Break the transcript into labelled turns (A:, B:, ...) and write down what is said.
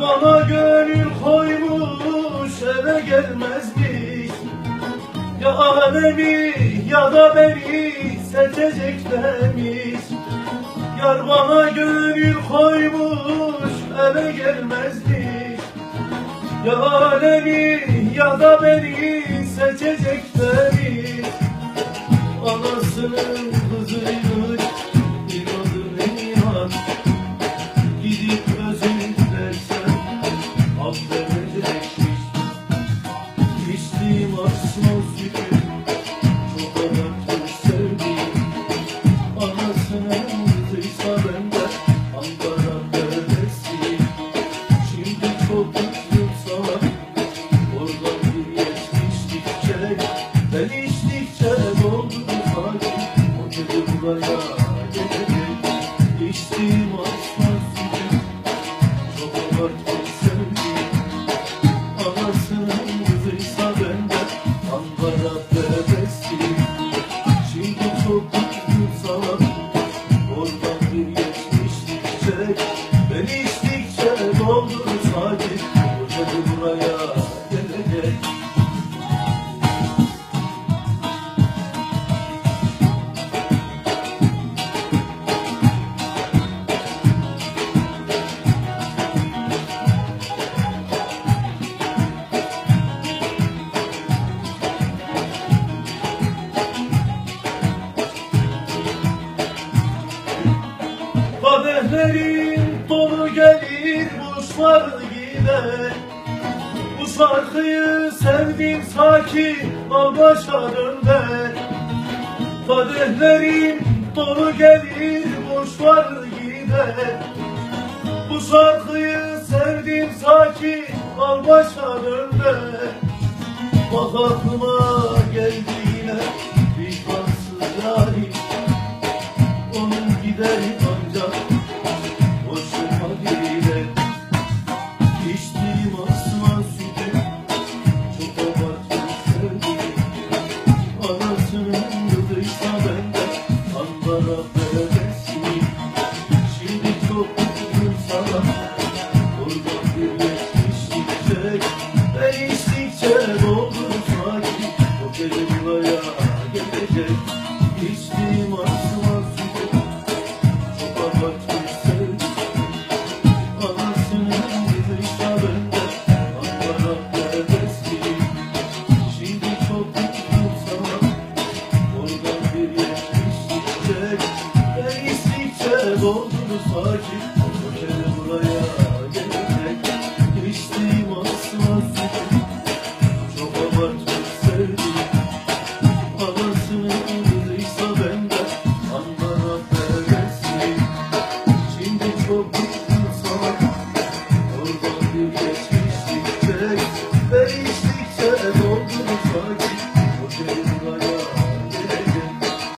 A: bana gönül koymuş eve gelmezmiş. Ya alemi ya da beni seçeceklermiş Yar bana gönül koymuş eve gelmezmiş. Ya alemi ya da beni seçeceklermiş Anasının kızıymış Şimdi çok mutluyum sana Oradan bir geçmiştikçe Ben içtikçe doldum sanki O gece O gece buraya gelecek. Kadehlerin dolu gelir kuşlar gider Bu şarkıyı sevdim sakin al başa dönder Kadehlerin dolu gelir kuşlar gider Bu şarkıyı sevdim sakin al başa dönder Bak aklıma gerek Ben istikçe doldur fakir O gece buraya gelecek. İçtiğim ağzıma su Çok abartmış sevdim Anasının bir hitabında Ankara neredesin Şimdi çok mutluyum sana. Oradan bir yaş içecek Ben istikçe doldur fakir O gece buraya gelecek.